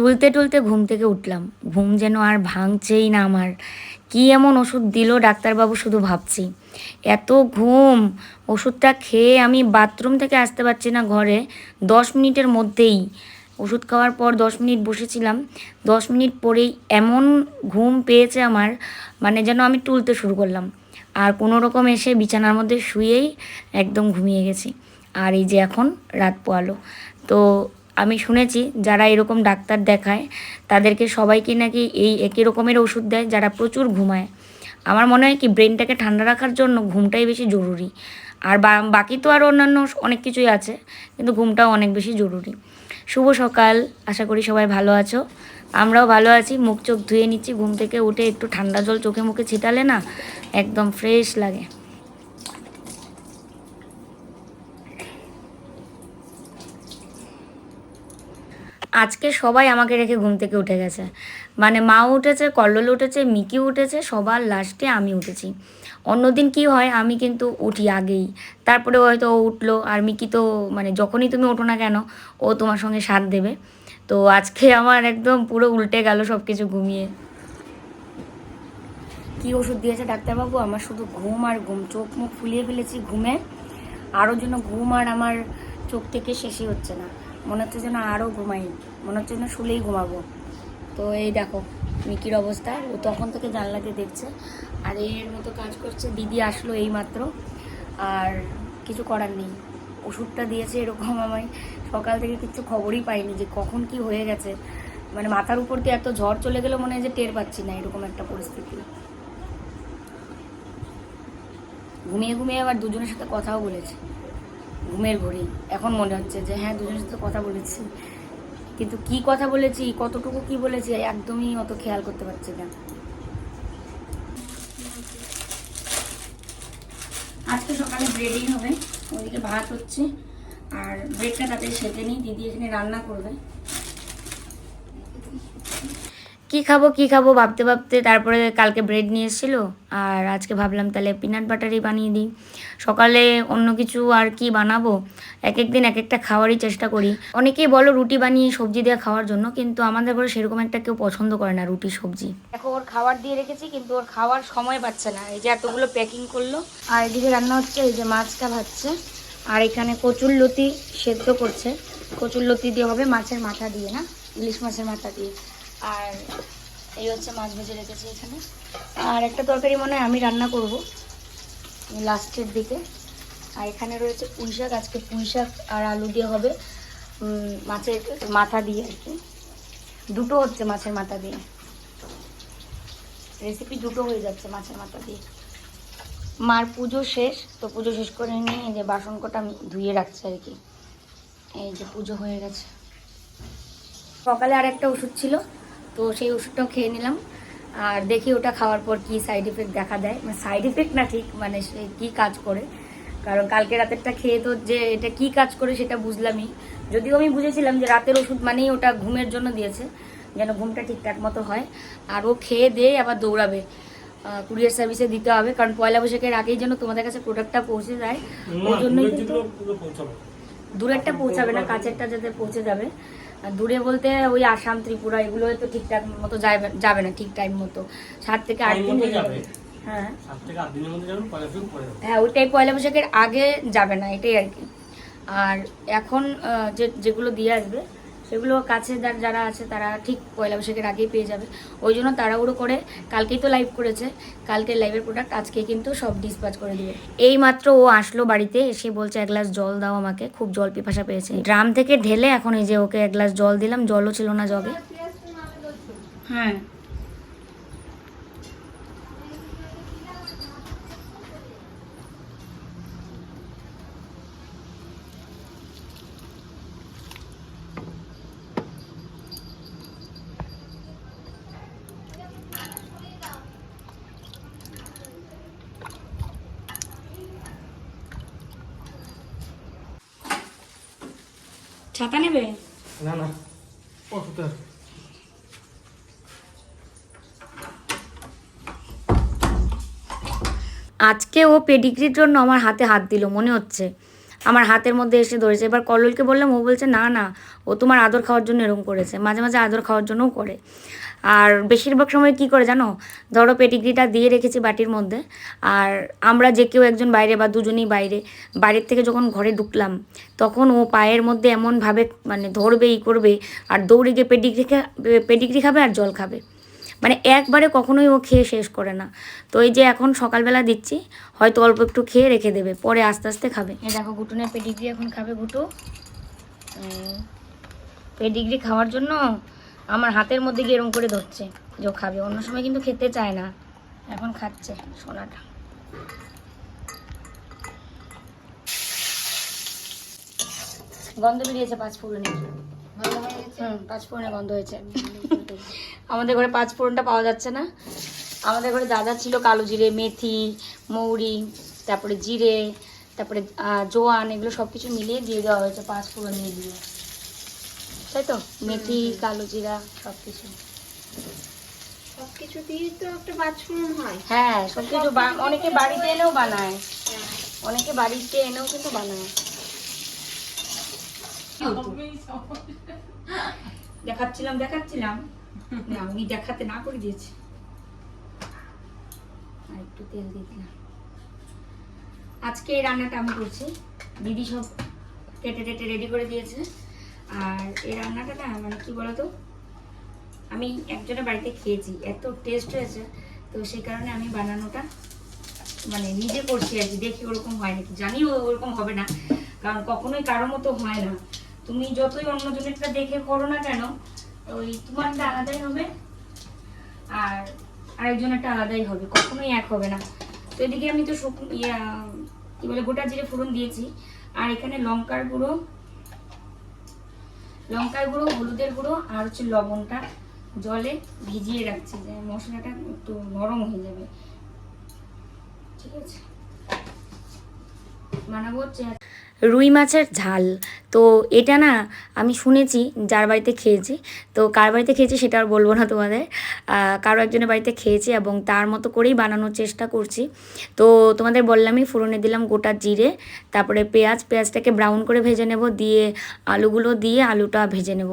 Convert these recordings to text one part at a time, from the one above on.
টুলতে টুলতে ঘুম থেকে উঠলাম। ঘুম যেন আর ভাঙছেই না আমার। কী এমন ওষুধ দিল ডাক্তারবাবু শুধু ভাবছি। এত ঘুম, ওষুধটা খেয়ে আমি বাথরুম থেকে আসতে পারছি না ঘরে। দশ মিনিটের মধ্যেই। ওষুধ খাওয়ার পর দশ মিনিট বসেছিলাম। দশ মিনিট পরেই এমন ঘুম পেয়েছে আমার মানে যেন আমি তুলতে শুরু করলাম। আর কোনো রকম এসে বিছানার মধ্যে শুয়েই একদম ঘুমিয়ে গেছি। আর এই যে এখন রাত পোয়ালো। তো আমি শুনেছি যারা এরকম ডাক্তার দেখায়, তাদেরকে সবাইকে নাকি এই একই রকমের ওষুধ দেয় যারা প্রচুর ঘুমায়। আমার মনে হয় কি ব্রেনটাকে ঠান্ডা রাখার জন্য ঘুমটাই বেশি জরুরি। আর বাকি তো আর অন্যান্য অনেক কিছুই আছে, কিন্তু ঘুমটাও অনেক বেশি জরুরি। শুভ সকাল, আশা করি সবাই ভালো আছো। আমরাও ভালো আছি, মুখ চোখ ধুয়ে নিচ্ছি, ঘুম থেকে উঠে একটু ঠান্ডা জল চোখে মুখে ছিটালে না একদম ফ্রেশ লাগে। আজকে সবাই আমাকে রেখে ঘুম থেকে উঠে গেছে। মানে মা উঠেছে, কল্লোল উঠেছে মিকি উঠেছে, সবার লাস্টে আমি উঠেছি। অন্যদিন কি হয়, আমি কিন্তু উঠি আগেই। তারপরে হয়তো ও উঠল, আর মিকি তো মানে যখনই তুমি ওঠো না কেন, ও তোমার সঙ্গে সাথ দেবে। তো আজকে আমার একদম পুরো উল্টে গেল সব কিছু ঘুমিয়ে। কি ওষুধ দিয়েছে ডাক্তারবাবু? আমার শুধু ঘুম আর ঘুম। চোখ মুখ ফুলিয়ে ফেলেছি ঘুমে। আরও যেন ঘুম আর আমার চোখ থেকে শেষই হচ্ছে না। মনে হচ্ছে যেন আরও ঘুমাই, মনে হচ্ছে যেন শুলেই ঘুমাবো। তো এই দেখো, মিকির অবস্থা। ও তখন থেকে জানলা দিয়ে দেখছে। আর এর মতো কাজ করছে, দিদি আসলো এই মাত্র আর কিছু করার নেই। ওষুধটা দিয়েছে এরকম আমায়। সকাল থেকে কিছু খবরই পাইনি যে কখন কি হয়ে গেছে। মানে মাথার উপর দিয়ে এত ঝড় চলে গেলে মনে হয় যে টের পাচ্ছি না এরকম একটা পরিস্থিতি। ঘুমিয়ে ঘুমিয়ে আবার দুজনের সাথে কথাও বলেছে। ঘুমের ঘড়ি। এখন মনে হচ্ছে যে হ্যাঁ দুজনের সাথে কথা বলেছি। কিন্তু কি কথা বলেছি, কতটুকু কি বলেছি, একদমই অত খেয়াল করতে পারছি না। আজকে সকালে ব্রেডিং হবে ওইদিকে ভাত হচ্ছে। আর ব্রেডটা তাতে সেটে নিই, দিদি এখানে রান্না করবে। কি খাব কি খাব ভাবতে ভাবতে তারপরে কালকে ব্রেড নিয়ে এসেছিল। আর আজকে ভাবলাম তাহলে পিনাট বাটারই বানিয়ে দিই। সকালে অন্য কিছু আর কি বানাবো? এক এক দিন এক একটা খাওয়ারই চেষ্টা করি। অনেকেই বলো রুটি বানিয়ে সবজি দিয়ে খাওয়ার জন্য, কিন্তু আমাদের ঘরে সেরকম একটা কেউ পছন্দ করে না রুটি, সবজি। দেখো, ওর খাবার দিয়ে রেখেছি, কিন্তু ওর খাওয়ার সময় পাচ্ছে না। এই যে এতগুলো প্যাকিং করল। আর এদিকে রান্না হচ্ছে, এই যে মাছটা ভাজছে। আর এখানে কচুর লতি সেদ্ধ করছে। কচুর লতি দিয়ে হবে মাছের মাথা দিয়ে, না? ইলিশ মাছের মাথা দিয়ে। আর এই হচ্ছে মাছ ভেজে রেখেছি এখানে। আর একটা তরকারি মনে হয় আমি রান্না করব লাস্টের দিকে। আর এখানে রয়েছে পুঁই শাক, আজকে পুঁই শাক আর আলু দিয়ে হবে মাছের মাথা দিয়ে আর কি। দুটো হচ্ছে মাছের মাথা দিয়ে। রেসিপি দুটো হয়ে যাচ্ছে মাছের মাথা দিয়ে। মার পুজো শেষ, তো পুজো শেষ করে নিয়ে এই যে বাসন কটা ধুয়ে রাখছি আর কি। এই যে পুজো হয়ে গেছে। সকালে আর একটা ওষুধ ছিল তো সেই ওষুধটাও খেয়ে নিলাম। আর দেখি ওটা খাওয়ার পর কি সাইড এফেক্ট দেখা দেয়। মানে সাইড এফেক্ট না ঠিক মানে সে কী কাজ করে। কারণ কালকে রাতেরটা খেয়ে তো যে এটা কি কাজ করে সেটা বুঝলামই। যদিও আমি বুঝেছিলাম যে রাতের ওষুধ মানেই ওটা ঘুমের জন্য দিয়েছে যেন ঘুমটা ঠিকঠাক মতো হয়। আর ও খেয়ে দিয়ে আবার দৌড়াবে। কুরিয়ার সার্ভিসে দিতে হবে। কারণ পয়লা বৈশাখের আগেই যেন তোমাদের কাছে প্রোডাক্টটা পৌঁছে যায়। ওই জন্যই কিন্তু দূরেরটা পৌঁছাবে না কাছেরটা যাতে পৌঁছে যাবে। দূরে বলতে ওই আসাম ত্রিপুরা এগুলো তো ঠিকঠাক মতো যাবে যাবে না ঠিক টাইম মতো সাত থেকে আট দিন। হ্যাঁ। হ্যাঁ ওইটাই পয়লা বৈশাখের আগে যাবে না এটাই আর কি আর এখন যে যেগুলো দিয়ে আসবে সেগুলো কাছে যার যারা আছে তারা ঠিক পয়লা বৈশাখের আগেই পেয়ে যাবে। ওই জন্য তাড়াহুড়ো করে কালকেই তো লাইভ করেছে। কালকে লাইভের প্রোডাক্ট আজকে কিন্তু সব ডিসপাচ করে দিবে। এই মাত্র ও আসলো বাড়িতে এসে বলছে এক গ্লাস জল দাও আমাকে খুব জল পিপাসা পেয়েছে। ড্রাম থেকে ঢেলে এখন এই যে ওকে এক গ্লাস জল দিলাম জলও ছিল না জগে। হ্যাঁ। ছাতা নেবে? না না। ওষুধ আজকে ও পেডিগ্রির জন্য আমার হাতে হাত দিল মনে হচ্ছে। আমার হাতের মধ্যে এসে ধরেছে। এবার কল্লোলকে বললাম ও বলছে না না ও তোমার আদর খাওয়ার জন্য এরকম করেছে। মাঝে মাঝে আদর খাওয়ার জন্যও করে। আর বেশিরভাগ সময় কি করে জানো? ধরো পেটিগ্রিটা দিয়ে রেখেছি বাটির মধ্যে, আর আমরা যে কেউ একজন বাইরে বা দুজনেই বাইরে, বাইরের থেকে যখন ঘরে ঢুকলাম, তখন ও পায়ের মধ্যে এমনভাবে মানে ধরবে, ই করবে, আর দৌড়ে গিয়ে পেডিগ্রি পেডিগ্রি খাবে আর জল খাবে। মানে একবারে কখনোই ও খেয়ে শেষ করে না। তো এই যে এখন সকালবেলা দিচ্ছি, হয়তো অল্প একটু খেয়ে রেখে দেবে, পরে আস্তে আস্তে খাবে। দেখো, গুটুনের পেডিগ্রি এখন খাবে গুটু। পেডিগ্রি খাওয়ার জন্য আমার হাতের মধ্যে গিয়ে এরম করে ধরছে। যে খাবে। অন্য সময় কিন্তু খেতে চায় না। এখন খাচ্ছে সোনাটা। গন্ধ বেরিয়েছে পাঁচ ফোড়নের হুম পাঁচ ফোড়নের গন্ধ হয়েছে আমাদের ঘরে পাঁচ ফোড়নটা পাওয়া যাচ্ছে না। আমাদের ঘরে যা যা ছিল কালো জিরে মেথি মৌরি তারপরে জিরে তারপরে জোয়ান এগুলো সব কিছু মিলিয়ে দিয়ে দেওয়া হয়েছে পাঁচ ফোড়ন দিয়ে দিয়ে। তাই তো মেথি কালো জিরা সব কিছু সবকিছু দিয়ে তো একটা বাথরুম হয়। হ্যাঁ সব কিছু বা- অনেকে বাড়িতে এনেও বানায়। অনেকে বাড়িতে এনেও কিন্তু বানায়। দেখাচ্ছিলাম দেখাচ্ছিলাম। না, আমি দেখাতে না করে দিয়েছি। আর একটু তেল দিয়ে দিলাম। আজকে এই রান্নাটা আমি করছি। দিদি সব কেটে টেটে রেডি করে দিয়েছে। আর এই রান্নাটা না মানে কি বলতো? আমি একজনের বাড়িতে খেয়েছি, এত টেস্ট হয়েছে। তো সেই কারণে আমি বানানোটা মানে নিজে করছি আর কি, দেখি ওরকম হয় নাকি। জানিও ওরকম হবে না, কারণ কখনোই কারও মতো হয় না। তুমি যতই অন্যজনেরটা দেখে করো না কেন, ওই তোমারটা আলাদাই হবে আর আরেকজনেরটা আলাদাই হবে, কখনোই এক হবে না। তো এদিকে আমি তো শুকনো ইয়া, কি বলে, গোটা জিরে ফোড়ন দিয়েছি। আর এখানে লঙ্কার গুঁড়ো লঙ্কার গুঁড়ো, হলুদের গুঁড়ো আর হচ্ছে লবণটা জলে ভিজিয়ে রাখছি, যে মশলাটা একটু নরম হয়ে যাবে। ঠিক আছে? বানাবো হচ্ছে রুই মাছের ঝাল। তো এটা না আমি শুনেছি, যার বাড়িতে খেয়েছি। তো কার বাড়িতে খেয়েছি সেটা আর বলব না তোমাদের। কারও একজনের বাড়িতে খেয়েছি এবং তার মতো করেই বানানোর চেষ্টা করছি। তো তোমাদের বললামই, ফোড়নে দিলাম গোটা জিরে, তারপরে পেঁয়াজ, পেঁয়াজটাকে ব্রাউন করে ভেজে নেব, দিয়ে আলুগুলো দিয়ে আলুটা ভেজে নেব।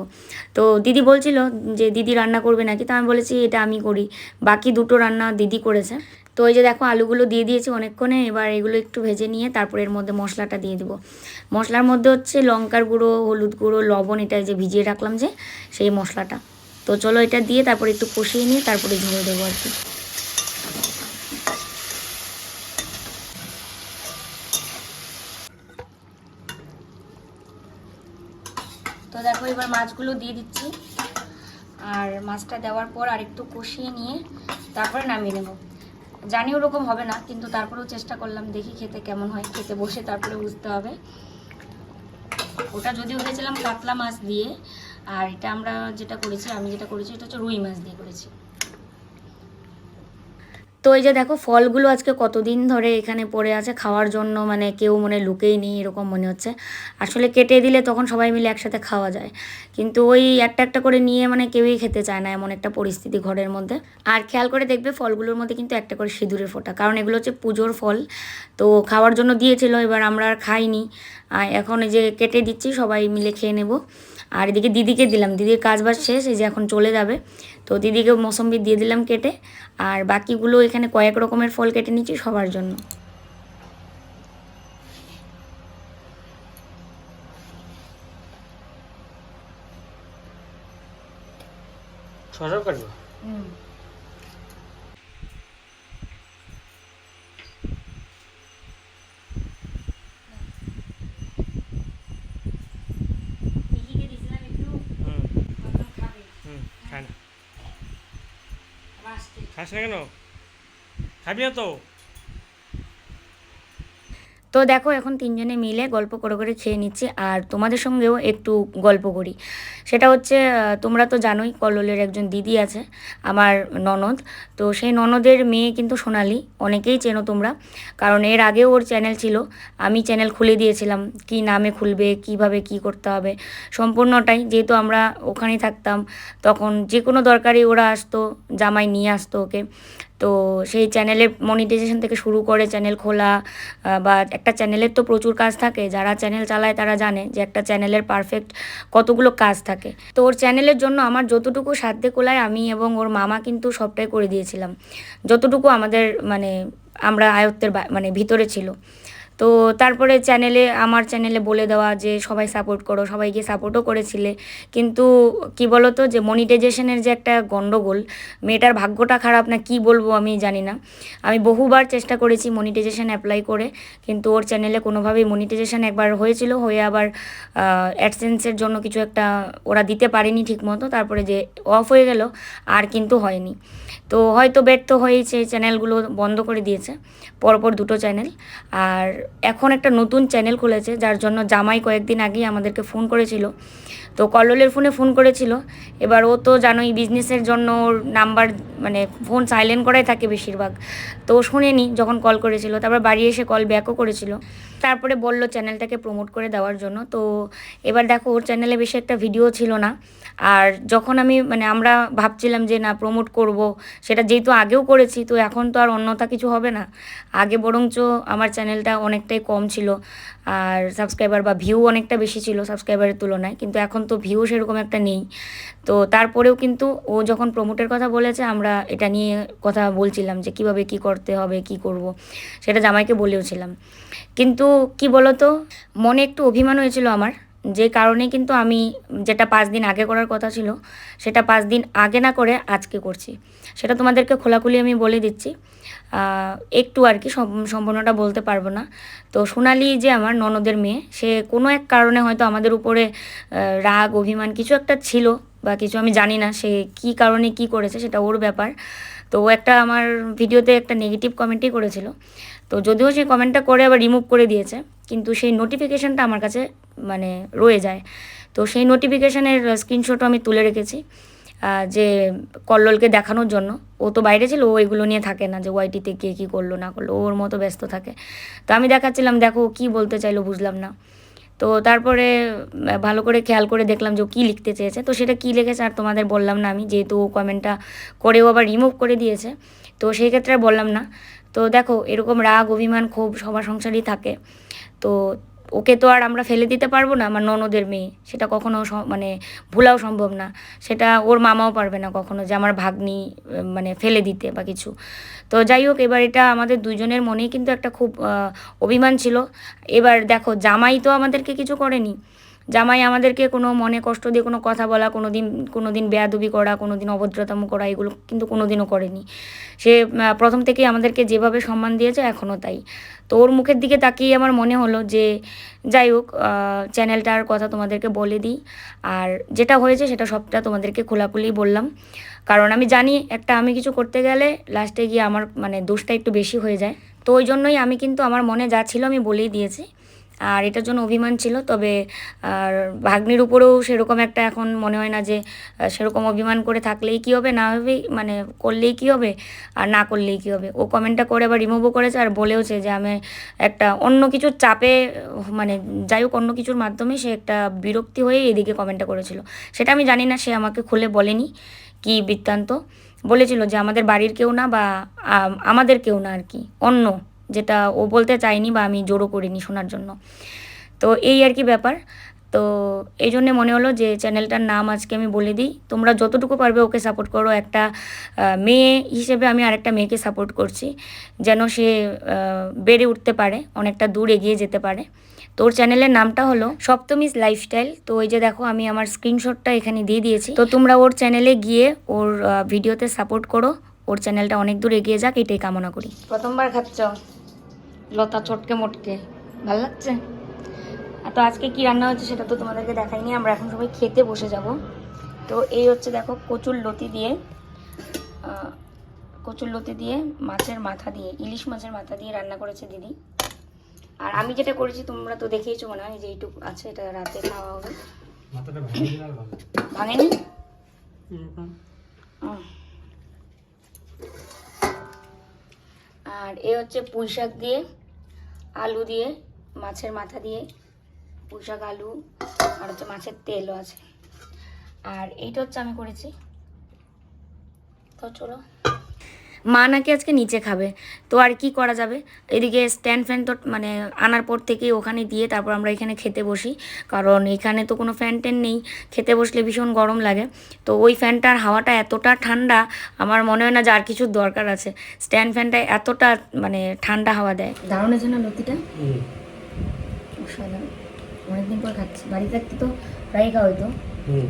তো দিদি বলছিল যে, দিদি রান্না করবে নাকি? তো আমি বলেছি, এটা আমি করি। বাকি দুটো রান্না দিদি করেছে। তো ওই যে দেখো আলুগুলো দিয়ে দিয়েছি অনেকক্ষণে, এবার এগুলো একটু ভেজে নিয়ে তারপরে এর মধ্যে মশলাটা দিয়ে দেবো। মশলার মধ্যে হচ্ছে লঙ্কার গুঁড়ো, হলুদ গুঁড়ো, লবণ, এটা যে ভিজিয়ে রাখলাম যে, সেই মশলাটা। তো চলো এটা দিয়ে তারপরে একটু কষিয়ে নিয়ে তারপরে ঝোল দেবো আর কি। তো দেখো এবার মাছগুলো দিয়ে দিচ্ছি। আর মাছটা দেওয়ার পর আরেকটু কষিয়ে নিয়ে তারপরে নামিয়ে নেব। জানি ওরকম হবে না, কিন্তু তারপরেও চেষ্টা করলাম দেখি খেতে কেমন হয়। খেতে বসে তারপরে বুঝতে হবে। ওটা যদিও খেয়েছিলাম কাতলা মাছ দিয়ে, আর এটা আমরা যেটা করেছি, আমি যেটা করেছি, এটা হচ্ছে রুই মাছ দিয়ে করেছি। তো এই যে দেখো ফলগুলো আজকে কতদিন ধরে এখানে পড়ে আছে খাওয়ার জন্য মানে কেউ মনে লুকেই নেই, এরকম মনে হচ্ছে। আসলে কেটে দিলে তখন সবাই মিলে একসাথে খাওয়া যায়। কিন্তু ওই একটা একটা করে নিয়ে মানে কেউই খেতে চায় না এমন একটা পরিস্থিতি ঘরের মধ্যে। আর খেয়াল করে দেখবে ফলগুলোর মধ্যে কিন্তু একটা করে সিঁদুরের ফোঁটা, কারণ এগুলো হচ্ছে পুজোর ফল। তো খাওয়ার জন্য দিয়েছিল, এবার আমরা আর খাইনি। এখন যে কেটে দিচ্ছি, সবাই মিলে খেয়ে নেব। আর এদিকে দিদিকে দিলাম। দিদির কাজ বাজ শেষ, এই যে এখন চলে যাবে। তো দিদিকে মৌসম্বি দিয়ে দিলাম কেটে, আর বাকিগুলো এখানে কয়েক রকমের ফল কেটে নিচ্ছি সবার জন্য। শশাও কাটবো দিদিকে দিয়েছিলাম একটু হুম ভাবলাম খাবে হুম খাই না আবার আসতে খাস না কেন? খাবি না তো? তো দেখো, এখন তিনজনে মিলে গল্প করে করে খেয়ে নিচ্ছি, আর তোমাদের সঙ্গেও একটু গল্প করি। সেটা হচ্ছে তোমরা তো জানোই কল্লোলের একজন দিদি আছে, আমার ননদ। তো সেই ননদের মেয়ে কিন্তু সোনালি, অনেকেই চেনো তোমরা। কারণ এর আগেও ওর চ্যানেল ছিল, আমি চ্যানেল খুলে দিয়েছিলাম, কি নামে খুলবে, কীভাবে কি করতে হবে, সম্পূর্ণটাই। যেহেতু আমরা ওখানেই থাকতাম, তখন যে কোনো দরকারি ওরা আসতো জামাই নিয়ে আসতো ওকে। তো সেই চ্যানেলের মনিটাইজেশন থেকে শুরু করে চ্যানেল খোলা বা একটা চ্যানেলের তো প্রচুর কাজ থাকে। যারা চ্যানেল চালায় তারা জানে যে একটা চ্যানেলের পারফেক্ট কতগুলো কাজ থাকে। তো ওর চ্যানেলের জন্য আমার যতটুকু সাধ্যে কোলায় আমি এবং ওর মামা কিন্তু সবটাই করে দিয়েছিলাম। যতটুকু আমাদের মানে আমরা আয়ত্তের মানে ভিতরে ছিল। তো তারপরে চ্যানেলে আমার চ্যানেলে বলে দেওয়া যে, সবাই সাপোর্ট করো, সবাইকে সাপোর্টও করেছিলে। কিন্তু কি বলো তো যে মনিটাইজেশনের যে একটা গণ্ডগোল মেয়েটার ভাগ্যটা খারাপ না, কি বলব আমি জানি না। আমি বহুবার চেষ্টা করেছি মনিটাইজেশন অ্যাপ্লাই করে, কিন্তু ওর চ্যানেলে কোনোভাবেই মনিটাইজেশন একবার হয়েছিল, হয়ে আবার অ্যাডসেন্সের জন্য কিছু একটা ওরা দিতে পারেনি ঠিক মতো তারপরে যে অফ হয়ে গেল, আর কিন্তু হয়নি। তো হয়তো ব্যর্থ হয়েছে চ্যানেলগুলো বন্ধ করে দিয়েছে, পরপর দুটো চ্যানেল আর এখন একটা নতুন চ্যানেল খুলেছে, যার জন্য জামাই কয়েকদিন আগেই আমাদেরকে ফোন করেছিল। তো কল্লোলের ফোনে ফোন করেছিল। এবার ও তো জানোই বিজনেসের জন্য ওর নাম্বার মানে ফোন সাইলেন্ট করাই থাকে বেশিরভাগ। তো ও শোনেনি যখন কল করেছিল। তারপর বাড়ি এসে কল ব্যাকও করেছিল। তারপরে বলল চ্যানেলটাকে প্রমোট করে দেওয়ার জন্য। তো এবার দেখো, ওর চ্যানেলে বেশি একটা ভিডিও ছিল না। আর যখন আমি মানে আমরা ভাবছিলাম যে না প্রমোট করব, সেটা যেহেতু আগেও করেছি, তো এখন তো আর অন্যতা কিছু হবে না। আগে বরঞ্চ আমার চ্যানেলটা অনেকটাই কম ছিল। আর সাবস্ক্রাইবার বা ভিউ অনেকটা বেশি ছিল সাবস্ক্রাইবারের তুলনায়, কিন্তু এখন তো ভিউ সেরকম একটা নেই। তো তারপরেও কিন্তু ও যখন প্রমোটের কথা বলেছে, আমরা এটা নিয়ে কথা বলছিলাম যে কীভাবে কি করতে হবে, কি করব, সেটা জামাইকে বলেওছিলাম। কিন্তু কি বলতো, মনে একটু অভিমান হয়েছিল আমার। যে কারণে কিন্তু আমি যেটা পাঁচ দিন আগে করার কথা ছিল, সেটা পাঁচ দিন আগে না করে আজকে করছি। সেটা তোমাদেরকে খোলাখুলি আমি বলে দিচ্ছি। একটু আর কি সম্পূর্ণটা বলতে পারব না। তো সোনালি যে আমার ননদের মেয়ে, সে কোনো এক কারণে হয়তো আমাদের উপরে রাগ, অভিমান কিছু একটা ছিল বা কিছু আমি জানি না, সে কি কারণে কি করেছে সেটা ওর ব্যাপার। তো একটা আমার ভিডিওতে একটা নেগেটিভ কমেন্টই করেছিল। তো যদিও সেই কমেন্টটা করে আবার রিমুভ করে দিয়েছে, কিন্তু সেই নোটিফিকেশানটা আমার কাছে মানে রয়ে যায়। তো সেই নোটিফিকেশানের স্ক্রিনশটও আমি তুলে রেখেছি যে কল্লোলকে দেখানোর জন্য। ও তো বাইরে ছিল, ও এগুলো নিয়ে থাকে না, যে ওয়াইটিতে কে কী করল, না করল, ওর মতো ব্যস্ত থাকে। তো আমি দেখাচ্ছিলাম, দেখো কি বলতে চাইলো বুঝলাম না। তো তারপরে ভালো করে খেয়াল করে দেখলাম যে ও কী লিখতে চেয়েছে। তো সেটা কী লিখেছে আর তোমাদের বললাম না আমি, যেহেতু ও কমেন্টটা করেও আবার রিমুভ করে দিয়েছে। তো সেই ক্ষেত্রে বললাম না। তো দেখো, এরকম রাগ, অভিমান ক্ষোভ সবার সংসারই থাকে। তো ওকে তো আর আমরা ফেলে দিতে পারব না, আমার ননদের মেয়ে। সেটা কখনো মানে ভুলাও সম্ভব না। সেটা ওর মামাও পারবে না কখনো যে আমার ভাগ্নি মানে ফেলে দিতে বা কিছু। তো যাই হোক, এবার এটা আমাদের দুজনের মনেই কিন্তু একটা খুব অভিমান ছিল। এবার দেখো, জামাই তো আমাদেরকে কিছু করেনি। জামাই আমাদেরকে কোনো মনে কষ্ট দিয়ে কোনো কথা বলা কোনো দিন কোনো দিন বেয়াদবি করা কোনো দিন অভদ্রতম করা, এগুলো কিন্তু কোনো দিনও করেনি। সে প্রথম থেকেই আমাদেরকে যেভাবে সম্মান দিয়েছে এখনও তাই। তো ওর মুখের দিকে তাকিয়ে আমার মনে হলো যে, যাই হোক চ্যানেলটার কথা তোমাদেরকে বলে দিই। আর যেটা হয়েছে সেটা সবটা তোমাদেরকে খোলাখুলি বললাম। কারণ আমি জানি একটা আমি কিছু করতে গেলে লাস্টে গিয়ে আমার মানে দোষটা একটু বেশি হয়ে যায়। তো ওই জন্যই আমি কিন্তু আমার মনে যা ছিল আমি বলেই দিয়েছি। আর এটার জন্য অভিমান ছিল, তবে আর ভাগ্নির উপরেও সেরকম একটা এখন মনে হয় না যে সেরকম অভিমান করে থাকলেই কী হবে, না হবে মানে করলেই কী হবে আর না করলেই কী হবে। ও কমেন্টটা করে আবার রিমুভও করেছে আর বলেওছে যে, আমি একটা অন্য কিছুর চাপে মানে যাই হোক অন্য কিছুর মাধ্যমে সে একটা বিরক্তি হয়ে এদিকে কমেন্টটা করেছিল। সেটা আমি জানি না, সে আমাকে খুলে বলেনি, কি বৃত্তান্ত। বলেছিল যে, আমাদের বাড়ির কেউ না বা আমাদের কেউ না আর কি, অন্য যেটা ও বলতে চায়নি বা আমি জোরও করিনি শোনার জন্য। তো এই আর কি ব্যাপার। তো এই জন্যে মনে হলো যে চ্যানেলটার নাম আজকে আমি বলে দিই। তোমরা যতটুকু পারবে ওকে সাপোর্ট করো। একটা মেয়ে হিসেবে আমি আরেকটা মেয়েকে সাপোর্ট করছি যেন সে বেড়ে উঠতে পারে, অনেকটা দূর এগিয়ে যেতে পারে। তো ওর চ্যানেলের নামটা হলো সপ্তমীজ লাইফস্টাইল তো ওই যে দেখো আমি আমার স্ক্রিনশটটা এখানে দিয়ে দিয়েছি। তো তোমরা ওর চ্যানেলে গিয়ে ওর ভিডিওতে সাপোর্ট করো। ওর চ্যানেলটা অনেক দূর এগিয়ে যাক, এটাই কামনা করি। প্রথমবার খাচ্ছ? লতা চটকে মটকে। ভালো লাগছে? আর তো আজকে কি রান্না হচ্ছে সেটা তো তোমাদেরকে দেখাইনি আমরা এখন সবাই খেতে বসে যাব। তো এই হচ্ছে দেখো কচুর লতি দিয়ে কচুর লতি দিয়ে মাছের মাথা দিয়ে ইলিশ মাছের মাথা দিয়ে রান্না করেছে দিদি। আর আমি যেটা করেছি তোমরা তো দেখেইছো মনে হয় যে এইটুকু আছে এটা রাতে খাওয়া হবে। ভাঙেনি আর এ হচ্ছে পুঁই শাক দিয়ে, আলু দিয়ে, মাছের মাথা দিয়ে, পুঁই শাক, আলু, আর হচ্ছে মাছের তেলও আছে। আর এইটা হচ্ছে আমি করেছি। তো চলো। মা নাকি আজকে নিচে খাবে। তো আর কি করা যাবে? এদিকে স্ট্যান্ড ফ্যান তো মানে আনার পর থেকেই ওখানে দিয়ে তারপর আমরা এখানে খেতে বসি। কারণ এখানে তো কোনো ফ্যান ট্যান নেই। খেতে বসলে ভীষণ গরম লাগে। তো ওই ফ্যানটার হাওয়াটা এতটা ঠান্ডা আমার মনে হয় না যে আর কিছুর দরকার আছে। স্ট্যান্ড ফ্যানটা এতটা মানে ঠান্ডা হাওয়া দেয়। দারুণ আছে না লতিটা? অনেকদিন পর খাচ্ছি। বাড়ি থাকতে তো প্রায় খাওয়া হতো হুম।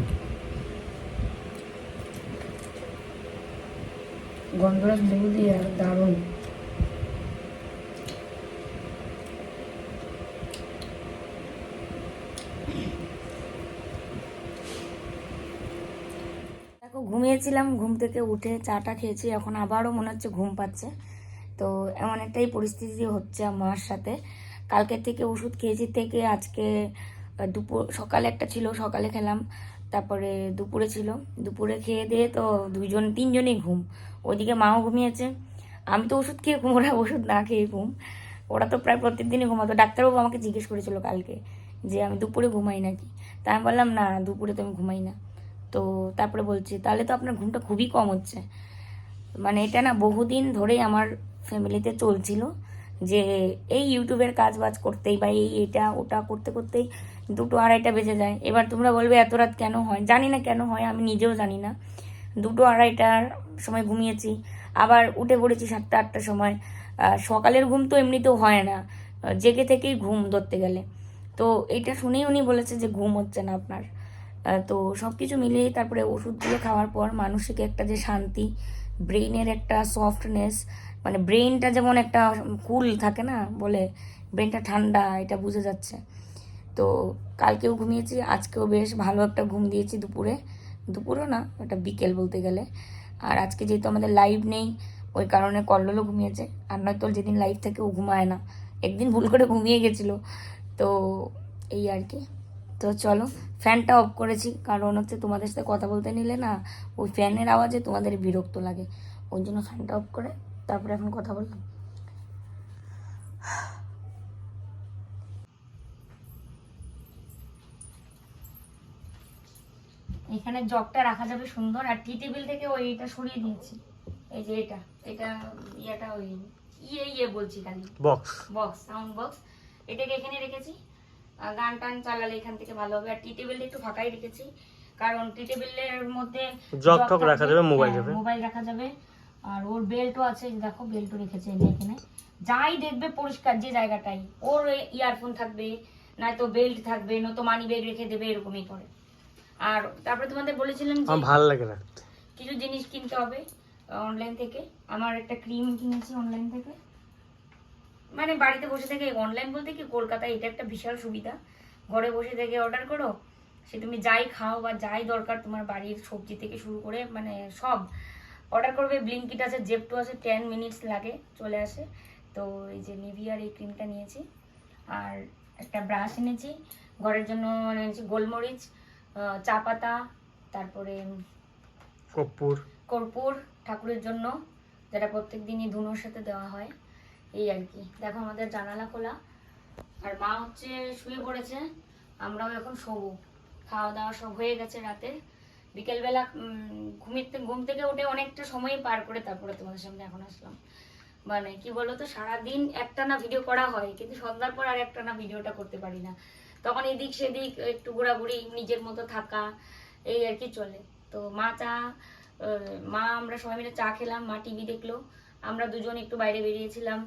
গন্ধরাজ লেবু দিয়ে দারুণ। ঘুমিয়েছিলাম, ঘুম থেকে উঠে চাটা খেয়েছি, এখন আবারও মনে হচ্ছে ঘুম পাচ্ছে। তো এমন একটাই পরিস্থিতি হচ্ছে আমার সাথে। কালকের থেকে ওষুধ খেয়েছি থেকে আজকে দুপুর, সকালে একটা ছিল, সকালে খেলাম। তারপরে দুপুরে ছিল। দুপুরে খেয়ে দিয়ে তো দুইজন, তিনজনই ঘুম। ওইদিকে মাও ঘুমিয়েছে। আমি তো ওষুধ খেয়ে ঘুম, ওরা ওষুধ না খেয়ে ঘুম। ওরা তো প্রায় প্রত্যেকদিনই ঘুমাতো। ডাক্তারবাবু আমাকে জিজ্ঞেস করেছিল কালকে যে আমি দুপুরে ঘুমাই নাকি। তা আমি বললাম, না দুপুরে তো আমি ঘুমাই না। তো তারপরে বলছি, তাহলে তো আপনার ঘুমটা খুবই কম হচ্ছে। মানে এটা না বহুদিন ধরেই আমার ফ্যামিলিতে চলছিল যে এই ইউটিউবের কাজ বাজ করতেই বা এই এটা, ওটা করতে, করতেই দুটো আড়াইটা বেজে যায়। এবার তোমরা বলবে, এত রাত কেন হয়? জানি না কেন হয়, আমি নিজেও জানি না। দুটো আড়াইটার সময় ঘুমিয়েছি। আবার উঠে পড়েছি সাতটা, আটটার সময়। সকালের ঘুম তো এমনিতেও হয় না। জেগে থেকেই ঘুম ধরতে গেলে। তো এটা শুনেই উনি বলেছে যে ঘুম হচ্ছে না আপনার। তো সব কিছু মিলিয়ে তারপরে ওষুধগুলো খাওয়ার পর মানসিক একটা যে শান্তি, ব্রেইনের একটা সফটনেস মানে ব্রেইনটা যেমন একটা কুল থাকে না বলে ব্রেনটা ঠান্ডা, এটা বুঝে যাচ্ছে। তো কালকেও ঘুমিয়েছি, আজকেও বেশ ভালো একটা ঘুম দিয়েছি দুপুরে। দুপুরও না, ওটা বিকেল বলতে গেলে। আর আজকে যেহেতু আমাদের লাইভ নেই, ওই কারণে কল্লোলও ঘুমিয়েছে। আর নয়তো যেদিন লাইভ থাকে ও ঘুমায় না। একদিন ভুল করে ঘুমিয়ে গেছিল। তো এই আর কি। তো চলো, ফ্যানটা অফ করেছি, কারণ হচ্ছে তোমাদের সাথে কথা বলতে নিলে না, ওই ফ্যানের আওয়াজে তোমাদের বিরক্ত লাগে। ওই জন্য ফ্যানটা অফ করে, তারপরে এখন কথা বললাম। এখানে জগটা রাখা যাবে সুন্দর আর টি টেবিল থেকে ওই এটা সরিয়ে দিয়েছি এই যে এটা এটা ইয়েটা ওই ইয়ে ইয়ে বলছি খালি। বক্স বক্স সাউন্ড বক্স এটাকে এখানে রেখেছি। গান টান চালালে এখান থেকে ভালো হবে। আর টি টেবিলটা একটু ফাঁকাই রেখেছি কারণ টি টেবিলের মধ্যে জগ ঠগ রাখা যাবে, মোবাইল হ্যাঁ, যাবে। মোবাইল রাখা যাবে। আর ওর বেল্টও আছে দেখো বেল্টও রেখেছে এখানে। যাই দেখবে পরিষ্কার যে জায়গাটাই ওর ইয়ারফোন থাকবে নয়তো বেল্ট থাকবে নয়তো মানি ব্যাগ রেখে দেবে এরকমই করে। আর তারপরে তোমাদের বলেছিলাম যে আমার ভালো লাগে রাখতে কিছু জিনিস কিনতে হবে অনলাইন থেকে। আমার একটা ক্রিম কিনেছি অনলাইন থেকে। মানে বাড়িতে বসে থেকে অনলাইন বলতে কি কলকাতায় এটা একটা বিশাল সুবিধা। ঘরে বসে থেকে অর্ডার করো সে তুমি যাই খাও বা যাই দরকার তোমার বাড়ির সবজি থেকে শুরু করে মানে সব। অর্ডার করবে ব্লিঙ্কিট আছে জেপটো আছে টেন মিনিটস লাগে চলে আসে। তো এই যে নিভিয়ার এই ক্রিমটা নিয়েছি। আর একটা ব্রাশ এনেছি ঘরের জন্য এনেছি গোলমরিচ। চা পাতা তারপরে কর্পূর। কর্পূর ঠাকুরের জন্য যেটা প্রত্যেক দিনই ধুনোর সাথে দেওয়া হয় এই আর কি। দেখো আমাদের জানালা খোলা। আর মা হচ্ছে শুয়ে পড়েছে আমরাও এখন শোবো। খাওয়া দাওয়া সব হয়ে গেছে রাতে। বিকেলবেলা ঘুমিতে ঘুম থেকে উঠে অনেকটা সময় পার করে তারপরে তোমাদের সামনে এখন আসলাম। মানে কি বলতো সারাদিন একটা না ভিডিও করা হয় কিন্তু সন্ধ্যার পর আর একটা না ভিডিওটা করতে পারি না। তখন এদিক সেদিক একটু ঘোরাঘুরি, নিজের মতো থাকা, এই আর কি চলে। তো মা চা মা আমরা সবাই মিলে চা খেলাম, মা টিভি দেখল। আমরা দুজন একটু বাইরে বেরিয়েছিলাম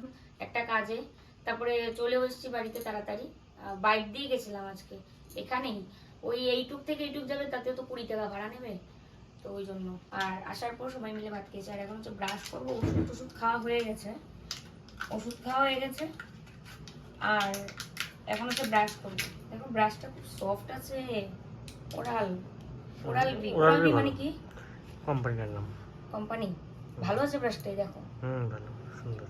একটা কাজে। তারপরে চলে এসেছি বাড়িতে তাড়াতাড়ি। বাইক দিয়ে গেছিলাম আজকে। এখানেই। ওই এইটুক থেকে এইটুক যাবে তাতে তো কুড়ি টাকা ভাড়া নেবে। তো ওই জন্য। আর আসার পর সবাই মিলে ভাত খেয়েছি। আর এখন হচ্ছে ব্রাশ করব। ওষুধ টষুধ খাওয়া হয়ে গেছে। ওষুধ খাওয়া হয়ে গেছে। আর এখন হচ্ছে ব্রাশ করব। দেখো ব্রাশটা খুব সফট আছে। Oral. Oral B Oral B মানে কি? কোম্পানিটার নাম। কোম্পানি ভালো আছে ব্রাশটাই দেখো। হুম ভালো সুন্দর।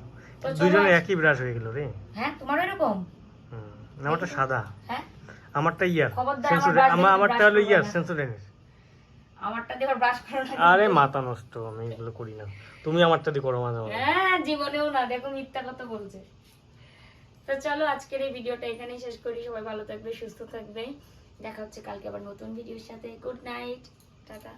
একই ব্রাশ হয়ে গেল রে। হ্যাঁ তোমার এরকম? হুম আমারটা সাদা। হ্যাঁ? আমারটা ইয়ার। আমার আমারটা হলো ইয়ার। আমারটা দিয়ে ব্রাশ করো না আরে মাথা নষ্ট আমি এগুলো করি না। তুমি আমারটা দিয়ে করো মাঝে। হ্যাঁ জীবনেও না দেখো মিথ্যা কথা বলছে। তো চলো আজকের এই ভিডিওটা এখানেই শেষ করি। সবাই ভালো থাকবে, সুস্থ থাকবে। দেখা হচ্ছে কালকে আবার নতুন ভিডিওর সাথে। Good night tata.